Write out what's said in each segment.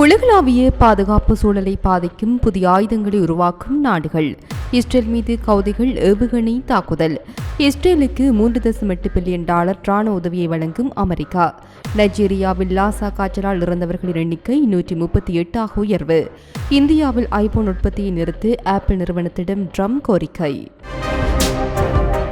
உலகளாவிய பாதுகாப்பு சூழலை பாதிக்கும் புதிய ஆயுதங்களை உருவாக்கும் நாடுகள். இஸ்ரேல் மீது கவுதிகள் ஏவுகணை தாக்குதல். இஸ்ரேலுக்கு மூன்று தசம் எட்டு பில்லியன் டாலர் ராணுவ உதவியை வழங்கும் அமெரிக்கா. நைஜீரியாவில் லாசா காய்ச்சலால் இறந்தவர்களின் எண்ணிக்கை நூற்றி முப்பத்தி எட்டாக உயர்வு. இந்தியாவில் ஐபோன் உற்பத்தியை நிறுத்து ஆப்பிள் நிறுவனத்திடம் ட்ரம் கோரிக்கை.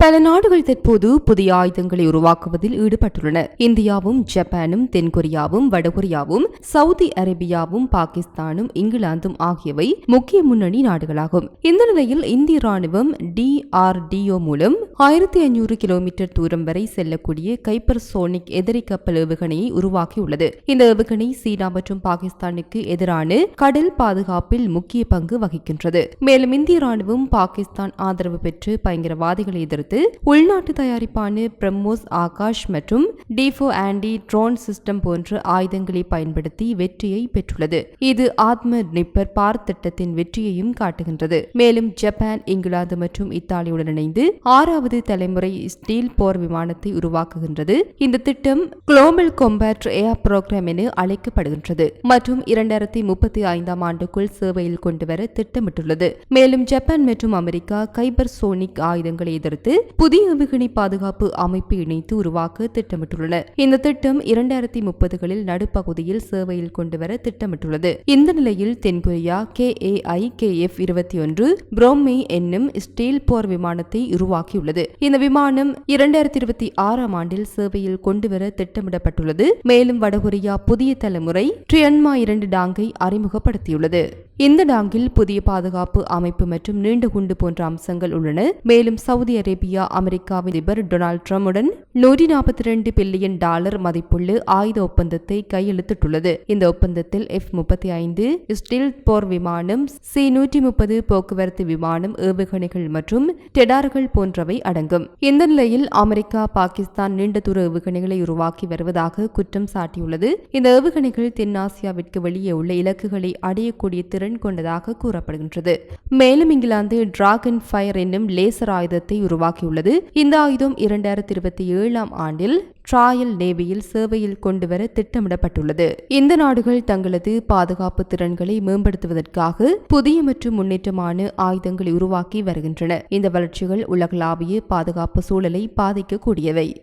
பல நாடுகள் தற்போது புதிய ஆயுதங்களை உருவாக்குவதில் ஈடுபட்டுள்ளன இந்தியாவும் ஜப்பானும் தென்கொரியாவும் வடகொரியாவும் சவுதி அரேபியாவும் பாகிஸ்தானும் இங்கிலாந்தும் ஆகியவை முக்கிய முன்னணி நாடுகளாகும். இந்த நிலையில் இந்திய ராணுவம் டிஆர்டிஓ மூலம் ஆயிரத்தி ஐநூறு கிலோமீட்டர் தூரம் வரை செல்லக்கூடிய கைப்பர் சோனிக் எதிரி கப்பல் ஏவுகணையை உருவாக்கியுள்ளது. இந்த ஏவுகணை சீனா மற்றும் பாகிஸ்தானுக்கு எதிரான கடல் பாதுகாப்பில் முக்கிய பங்கு வகிக்கின்றது. மேலும் இந்திய ராணுவம் பாகிஸ்தான் ஆதரவு பெற்று பயங்கரவாதிகளை எதிர்த்து உள்நாட்டு தயாரிப்பான பிரம்மோஸ் ஆகாஷ் மற்றும் டிஃபோ ஆண்டி ட்ரோன் சிஸ்டம் போன்ற ஆயுதங்களை பயன்படுத்தி வெற்றியை பெற்றுள்ளது. இது ஆத்ம நிப்பர் பார் திட்டத்தின் வெற்றியையும் காட்டுகின்றது. மேலும் ஜப்பான் இங்கிலாந்து மற்றும் இத்தாலியுடன் இணைந்து ஆறாவது தலைமுறை ஸ்டீல் போர் விமானத்தை உருவாக்குகின்றது. இந்த திட்டம் குளோபல் கொம்பேட் ஏர் புரோகிராம் என அழைக்கப்படுகின்றது. மற்றும் இரண்டாயிரத்தி முப்பத்தி ஐந்தாம் ஆண்டுக்குள் சேவையில் கொண்டுவர திட்டமிட்டுள்ளது. மேலும் ஜப்பான் மற்றும் அமெரிக்கா கைபர் சோனிக் ஆயுதங்களை எதிர்த்து புதிய ஏவுகணை பாதுகாப்பு அமைப்பு இணைத்து உருவாக்க திட்டமிட்டுள்ளன. இந்த திட்டம் இரண்டாயிரத்தி முப்பதுகளில் நடுப்பகுதியில் சேவையில் கொண்டுவர திட்டமிட்டுள்ளது. இந்த நிலையில் தென்கொரியா K A I K F இருபத்தி ஒன்று புரோமே என்னும் ஸ்டீல் போர் விமானத்தை உருவாக்கியுள்ளது. இந்த விமானம் இரண்டாயிரத்தி இருபத்தி ஆறாம் ஆண்டில் சேவையில் கொண்டுவர திட்டமிடப்பட்டுள்ளது. மேலும் வடகொரியா புதிய தலைமுறை ட்ரியன்மா இரண்டு டாங்கை அறிமுகப்படுத்தியுள்ளது. இந்த டாங்கில் புதிய பாதுகாப்பு அமைப்பு மற்றும் நீண்ட குண்டு போன்ற அம்சங்கள் உள்ளன. மேலும் சவுதி அரேபியா அமெரிக்காவின் அதிபர் டொனால்டு ட்ரம்புடன் நூற்றி நாற்பத்தி இரண்டு பில்லியன் டாலர் மதிப்புள்ள ஆயுத ஒப்பந்தத்தை கையெழுத்திட்டுள்ளது. இந்த ஒப்பந்தத்தில் எஃப் முப்பத்தி ஐந்து ஸ்டீல் போர் விமானம் சி நூற்றி முப்பது போக்குவரத்து விமானம் ஏவுகணைகள் மற்றும் டெடார்கள் போன்றவை அடங்கும். இந்த நிலையில் அமெரிக்கா பாகிஸ்தான் நீண்ட தூர ஏவுகணைகளை உருவாக்கி வருவதாக குற்றம் சாட்டியுள்ளது. இந்த ஏவுகணைகள் தென்னாசியாவிற்கு வெளியே உள்ள இலக்குகளை அடையக்கூடிய திறன் கொண்டதாக கூறப்படுகின்றது. மேலும் இங்கிலாந்து டிராகன் ஃபயர் என்னும் லேசர் ஆயுதத்தை உருவாக்கியுள்ளது. இந்த ஆயுதம் இரண்டாயிரத்தி இருபத்தி ஏழாம் ஆண்டில் ட்ராயல் நேவியில் சேவையில் கொண்டுவர திட்டமிடப்பட்டுள்ளது. இந்த நாடுகள் தங்களது பாதுகாப்பு திறன்களை மேம்படுத்துவதற்காக புதிய மற்றும் முன்னேற்றமான ஆயுதங்களை உருவாக்கி வருகின்றன. இந்த வளர்ச்சிகள் உலகளாவிய பாதுகாப்பு சூழலை பாதிக்கக்கூடியவை.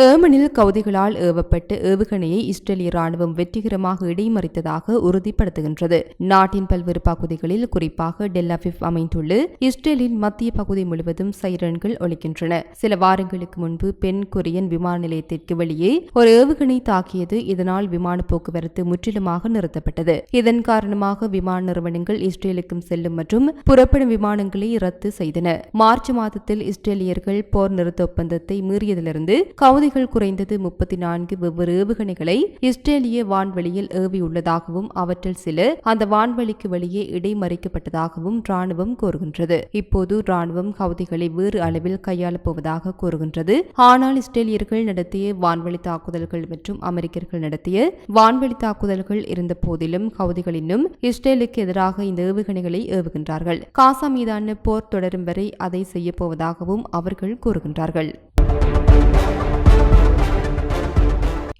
ஏமனில் கவுதிகளால் ஏவப்பட்ட ஏவுகணையை இஸ்ரேலிய ராணுவம் வெற்றிகரமாக இடைமறித்ததாக உறுதிப்படுத்துகின்றது. நாட்டின் பல்வேறு பகுதிகளில் குறிப்பாக டெல்லாபிப் அமைந்துள்ள இஸ்ரேலின் மத்திய பகுதி முழுவதும் சைரன்கள் ஒழிக்கின்றன சில வாரங்களுக்கு முன்பு பெண் கொரியன் விமான நிலையத்திற்கு வெளியே ஒரு ஏவுகணை தாக்கியது. இதனால் விமான போக்குவரத்து முற்றிலுமாக நிறுத்தப்பட்டது. இதன் காரணமாக விமான நிறுவனங்கள் இஸ்ரேலுக்கும் செல்லும் மற்றும் புறப்படும் விமானங்களை ரத்து செய்தன. மார்ச் மாதத்தில் இஸ்ரேலியர்கள் போர் நிறுத்த ஒப்பந்தத்தை மீறியதிலிருந்து கவுதிகள் குறைந்தது முப்பத்தி நான்கு வெவ்வேறு ஏவுகணைகளை இஸ்ரேலிய வான்வெளியில் ஏவியுள்ளதாகவும் அவற்றில் சில அந்த வான்வெளிக்கு வெளியே இடைமறிக்கப்பட்டதாகவும் ராணுவம் கூறுகின்றது. இப்போது ராணுவம் கவுதிகளை வேறு அளவில் கையாளப் போவதாக கூறுகின்றது. ஆனால் இஸ்ரேலியர்கள் நடத்திய வான்வெளி தாக்குதல்கள் மற்றும் அமெரிக்கர்கள் நடத்திய வான்வெளி தாக்குதல்கள் இருந்த போதிலும் கவுதிகள் இன்னும் இஸ்ரேலுக்கு எதிராக இந்த ஏவுகணைகளை ஏவுகின்றார்கள். காசா மீதான போர் தொடரும் வரை அதை செய்யப்போவதாகவும் அவர்கள் கூறுகின்றார்கள்.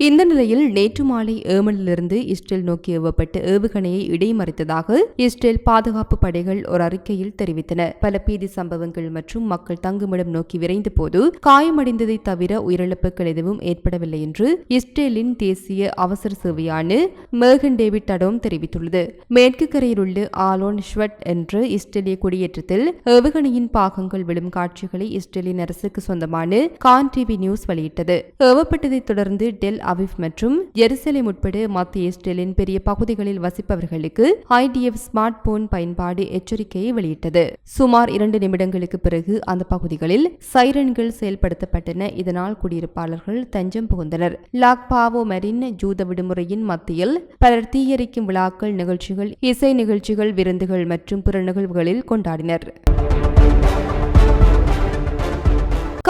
இந்த நிலையில் நேற்று மாலை ஏமனிலிருந்து இஸ்ரேல் நோக்கி ஏவப்பட்ட ஏவுகணையை இடைமறித்ததாக இஸ்ரேல் பாதுகாப்பு படைகள் ஒரு அறிக்கையில் தெரிவித்தன. பல பீதி சம்பவங்கள் மற்றும் மக்கள் தங்குமிடம் நோக்கி விரைந்த போது காயமடைந்ததை தவிர உயிரிழப்புகள் எதுவும் ஏற்படவில்லை என்று இஸ்ரேலின் தேசிய அவசர சேவையான மேகன் டேவிட் அடோம் தெரிவித்துள்ளது. மேற்கு கரையில் உள்ள ஆலோன் ஷ்வட் என்ற இஸ்ரேலிய குடியேற்றத்தில் ஏவுகணையின் பாகங்கள் விழும் காட்சிகளை இஸ்ரேலின் அரசுக்கு சொந்தமான கான் டிவி நியூஸ் வெளியிட்டது. ஏவப்பட்டதைத் தொடர்ந்து டெல் அவிவ் மற்றும் எருசலேம் உட்பட மத்திய இஸ்ரேலின் பெரிய பகுதிகளில் வசிப்பவர்களுக்கு ஐடிஎஃப் ஸ்மார்ட் போன் பயன்பாடு எச்சரிக்கையை வெளியிட்டது. சுமார் இரண்டு நிமிடங்களுக்கு பிறகு அந்த பகுதிகளில் சைரன்கள் செயல்படுத்தப்பட்டன. இதனால் குடியிருப்பாளர்கள் தஞ்சம் புகுந்தனர். லாக் பாவோ மெரின் ஜூத விடுமுறையின் மத்தியில் பலர் தீயரிக்கும் விழாக்கள் நிகழ்ச்சிகள் இசை நிகழ்ச்சிகள் விருந்துகள் மற்றும் பிற நிகழ்வுகளில் கொண்டாடினர்.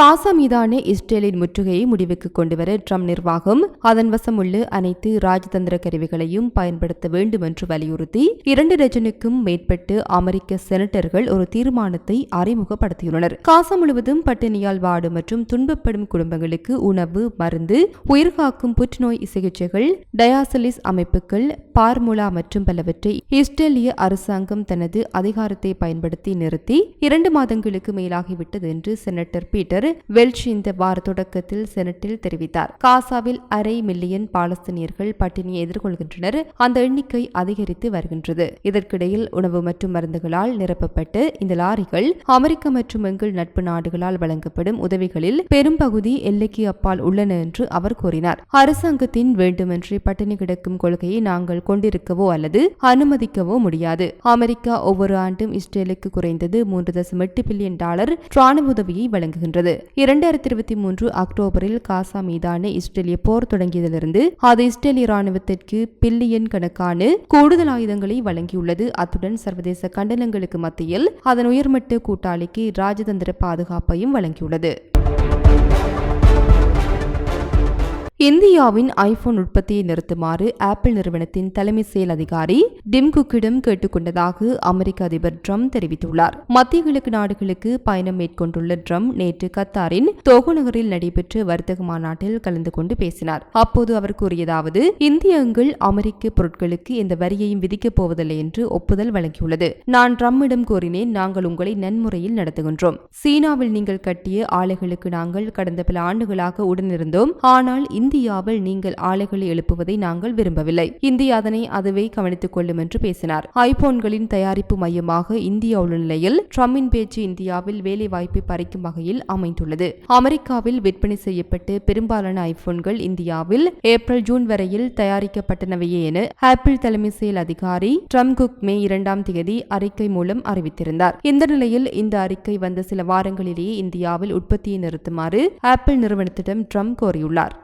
காசா மீதான இஸ்ரேலின் முற்றுகையை முடிவுக்கு கொண்டுவர ட்ரம்ப் நிர்வாகம் அதன் வசம் உள்ள அனைத்து ராஜதந்திர கருவிகளையும் பயன்படுத்த வேண்டும் என்று வலியுறுத்தி இரண்டு டஜனுக்கும் மேற்பட்டு அமெரிக்க செனட்டர்கள் ஒரு தீர்மானத்தை அறிமுகப்படுத்தியுள்ளனர். காசா முழுவதும் பட்டினியால் வாடும் மற்றும் துன்பப்படும் குடும்பங்களுக்கு உணவு மருந்து உயிர்காக்கும் புற்றுநோய் சிகிச்சைகள் டயாசலிஸ் அமைப்புகள் பார்முலா மற்றும் பலவற்றை இஸ்ரேலிய அரசாங்கம் தனது அதிகாரத்தை பயன்படுத்தி நிறுத்தி இரண்டு மாதங்களுக்கு மேலாகிவிட்டது என்று செனட்டர் பீட்டர் வெல்ச் இந்த வார தொடக்கத்தில் செனட்டில் தெரிவித்தார். காசாவில் அரை மில்லியன் பாலஸ்தீனியர்கள் பட்டினியை எதிர்கொள்கின்றனர். அந்த எண்ணிக்கை அதிகரித்து வருகின்றது. இதற்கிடையில் உணவு மற்றும் மருந்துகளால் நிரப்பப்பட்டு இந்த லாரிகள் அமெரிக்க மற்றும் எங்கள் நட்பு நாடுகளால் வழங்கப்படும் உதவிகளில் பெரும்பகுதி எல்லைக்கு அப்பால் உள்ளன என்று அவர் கூறினார். அரசாங்கத்தின் வேண்டுமென்றே பட்டினி கிடக்கும் கொள்கையை நாங்கள் கொண்டிருக்கவோ அல்லது அனுமதிக்கவோ முடியாது. அமெரிக்கா ஒவ்வொரு ஆண்டும் இஸ்ரேலுக்கு குறைந்தது மூன்று தசம் எட்டு பில்லியன் டாலர் ராணுவ உதவியை வழங்குகின்றது. இரண்டாயிரத்தி இருபத்தி மூன்று அக்டோபரில் காசா மீதான இஸ்ரேலிய போர் தொடங்கியதிலிருந்து அது இஸ்ரேலிய ராணுவத்திற்கு பில்லியன் கணக்கான கூடுதல் ஆயுதங்களை வழங்கியுள்ளது. அத்துடன் சர்வதேச கண்டனங்களுக்கு மத்தியில் அதன் உயர்மட்ட கூட்டாளிக்கு ராஜதந்திர பாதுகாப்பையும் வழங்கியுள்ளது. இந்தியாவின் ஐபோன் உற்பத்தியை நிறுத்துமாறு ஆப்பிள் நிறுவனத்தின் தலைமை செயல் அதிகாரி டிம் குக்கிடம் கேட்டுக்கொண்டதாக அமெரிக்க அதிபர் ட்ரம்ப் தெரிவித்துள்ளார். மத்திய கிழக்கு நாடுகளுக்கு பயணம் மேற்கொண்டுள்ள ட்ரம்ப் நேற்று கத்தாரின் தோகோ நகரில் நடைபெற்ற வர்த்தக மாநாட்டில் கலந்து கொண்டு பேசினார். அப்போது அவர் கூறியதாவது இந்தியங்கள் அமெரிக்க பொருட்களுக்கு எந்த வரியையும் விதிக்கப் போவதில்லை என்று ஒப்புதல் வழங்கியுள்ளது. நான் ட்ரம்மிடம் கூறினேன் நாங்கள் உங்களை நன்முறையில் நடத்துகின்றோம். சீனாவில் நீங்கள் கட்டிய ஆலைகளுக்கு நாங்கள் கடந்த பல ஆண்டுகளாக உடனிருந்தோம். ஆனால் இந்தியாவில் நீங்கள் ஆலைகளை எழுப்புவதை நாங்கள் விரும்பவில்லை. இந்தியா அதனை அதுவே கவனித்துக் கொள்ளும் என்று பேசினார். ஐபோன்களின் தயாரிப்பு மையமாக இந்தியா உள்ள நிலையில் ட்ரம்பின் பேச்சு இந்தியாவில் வேலை வாய்ப்பை பறிக்கும் வகையில் அமைந்துள்ளது. அமெரிக்காவில் விற்பனை செய்யப்பட்டு பெரும்பாலான ஐபோன்கள் இந்தியாவில் ஏப்ரல் ஜூன் வரையில் தயாரிக்கப்பட்டனவையே என ஆப்பிள் தலைமை செயல் அதிகாரி ட்ரம் குக் மே இரண்டாம் தேதி அறிக்கை மூலம் அறிவித்திருந்தார். இந்த நிலையில் இந்த அறிக்கை வந்த சில வாரங்களிலேயே இந்தியாவில் உற்பத்தியை நிறுத்துமாறு ஆப்பிள் நிறுவனத்திடம் ட்ரம்ப் கோரியுள்ளார்.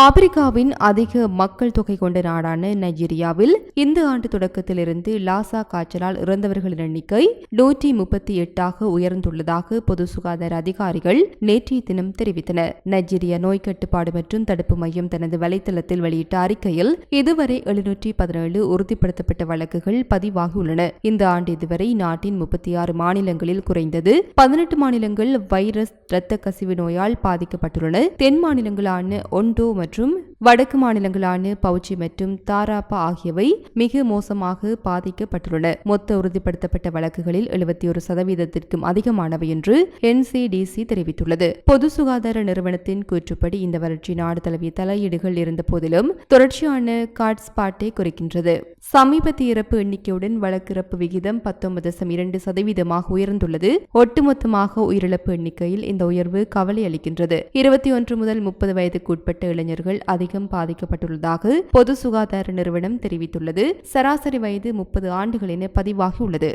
ஆப்பிரிக்காவின் அதிக மக்கள் தொகை கொண்ட நாடான நைஜீரியாவில் இந்த ஆண்டு தொடக்கத்திலிருந்து லாசா காய்ச்சலால் இறந்தவர்களின் எண்ணிக்கை நூற்றி முப்பத்தி எட்டாக உயர்ந்துள்ளதாக பொது சுகாதார அதிகாரிகள் நேற்றைய தினம் தெரிவித்தனர். நைஜீரியா நோய் கட்டுப்பாடு மற்றும் தடுப்பு மையம் தனது வலைதளத்தில் வெளியிட்ட அறிக்கையில் இதுவரை எழுநூற்றி பதினேழு உறுதிப்படுத்தப்பட்ட வழக்குகள் பதிவாகியுள்ளன இந்த ஆண்டு இதுவரை நாட்டின் முப்பத்தி ஆறு மாநிலங்களில் குறைந்தது பதினெட்டு மாநிலங்கள் வைரஸ் இரத்த கசிவு நோயால் பாதிக்கப்பட்டுள்ளன. தென் மாநிலங்களான ஒன்டோ மற்றும் வடக்கு மாநிலங்களான பவுச்சி மற்றும் தாராப்பா ஆகியவை மிக மோசமாக பாதிக்கப்பட்டுள்ளன. மொத்த உறுதிப்படுத்தப்பட்ட வழக்குகளில் எழுபத்தி ஒரு சதவீதத்திற்கும் அதிகமானவை என்று என்சிடிசி தெரிவித்துள்ளது. பொது சுகாதார நிறுவனத்தின் கூற்றுப்படி இந்த வறட்சி நாடு தழுவிய தலையீடுகள் இருந்த போதிலும் தொடர்ச்சியான காட்ஸ்பாட்டை குறைக்கின்றது. சமீபத்திய இறப்பு எண்ணிக்கையுடன் வழக்கிறப்பு விகிதம் பத்தொன்பது தசம் இரண்டு சதவீதமாக உயர்ந்துள்ளது. ஒட்டுமொத்தமாக உயிரிழப்பு எண்ணிக்கையில் இந்த உயர்வு கவலை அளிக்கின்றது இருபத்தி ஒன்று முதல் முப்பது வயதுக்குட்பட்ட இளைஞர்கள் அதிகம் பாதிக்கப்பட்டுள்ளதாக பொது சுகாதார நிறுவனம் தெரிவித்துள்ளது. சராசரி வயது முப்பது ஆண்டுகள் என பதிவாகியுள்ளது.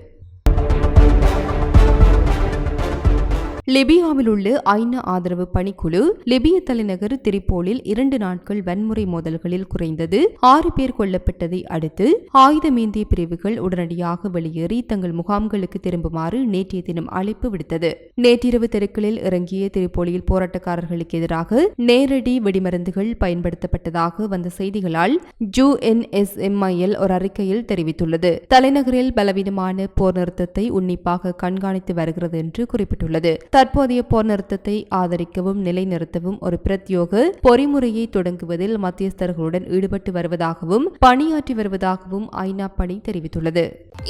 லிபியாவில் உள்ள ஐநா ஆதரவு பணிக்குழு லிபிய தலைநகர் திரிப்போலில் இரண்டு நாட்கள் வன்முறை மோதல்களில் குறைந்தது ஆறு பேர் கொல்லப்பட்டதை அடுத்து ஆயுதமேந்திய பிரிவுகள் உடனடியாக வெளியேறி தங்கள் முகாம்களுக்கு திரும்புமாறு நேற்றைய தினம் அழைப்பு விடுத்தது. நேற்றிரவு தெருக்களில் இறங்கிய திரிப்போலியில் போராட்டக்காரர்களுக்கு எதிராக நேரடி வெடிமருந்துகள் பயன்படுத்தப்பட்டதாக வந்த செய்திகளால் ஜூ என் ஒரு அறிக்கையில் தெரிவித்துள்ளது. தலைநகரில் பலவீனமான போர் நிறுத்தத்தை உன்னிப்பாக கண்காணித்து வருகிறது என்று குறிப்பிட்டுள்ளது. தற்போதைய போர் நிறுத்தத்தை ஆதரிக்கவும் நிலைநிறுத்தவும் ஒரு பிரத்யோக பொறிமுறையை தொடங்குவதில் மத்தியஸ்தர்களுடன் ஈடுபட்டு வருவதாகவும் பணியாற்றி வருவதாகவும் ஐநா பணி தெரிவித்துள்ளது.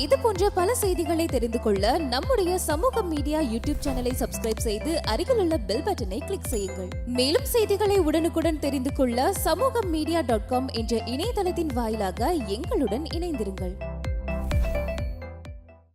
இது போன்ற பல செய்திகளை தெரிந்து கொள்ள நம்முடைய சமூக மீடியா யூடியூப் சேனலை சப்ஸ்கிரைப் செய்து அருகில் உள்ள பெல் பட்டனை கிளிக் செய்யுங்கள். மேலும் செய்திகளை உடனுக்குடன் தெரிந்து கொள்ள சமூக மீடியா டாட் காம் என்ற இணையதளத்தின் வாயிலாக எங்களுடன் இணைந்திருங்கள்.